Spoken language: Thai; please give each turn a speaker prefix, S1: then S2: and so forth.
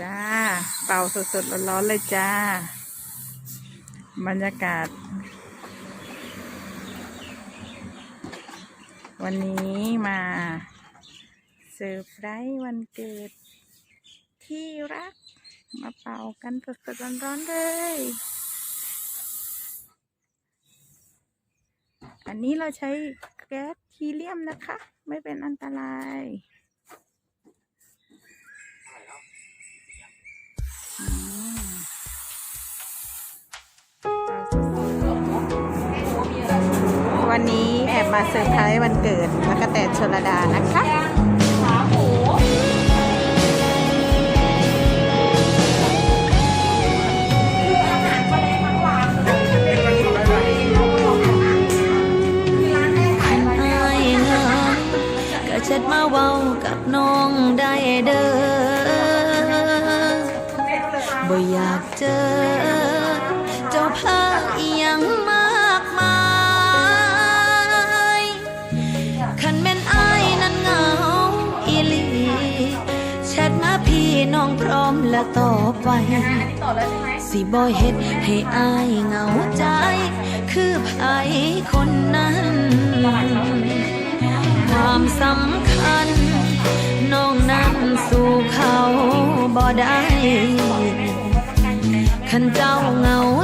S1: จ้า เป่าสดๆร้อนๆเลยจ้า บรรยากาศ วันนี้มาเซอร์ไพรส์วันเกิดที่รัก มาเป่ากันสดๆร้อนๆเลย อันนี้เราใช้แก๊สฮีเลียมนะคะ ไม่เป็นอันตราย วันนี้แอบมาเซอร์ไพรส์วันเกิดแล้วก็แต่ชลดานะคะ
S2: อายงามก็เช็ดมาเว้ากับน้องได้เด้อบ่อยากเจอเจ้าภา น้องพร้อมและต่อไปสิบ่เฮ็ดให้อายเหงาใจ คือไผคนนั้น ความสำคัญ น้องนั้นสู่เขาบ่ได้คันเจ้าเหงาใจ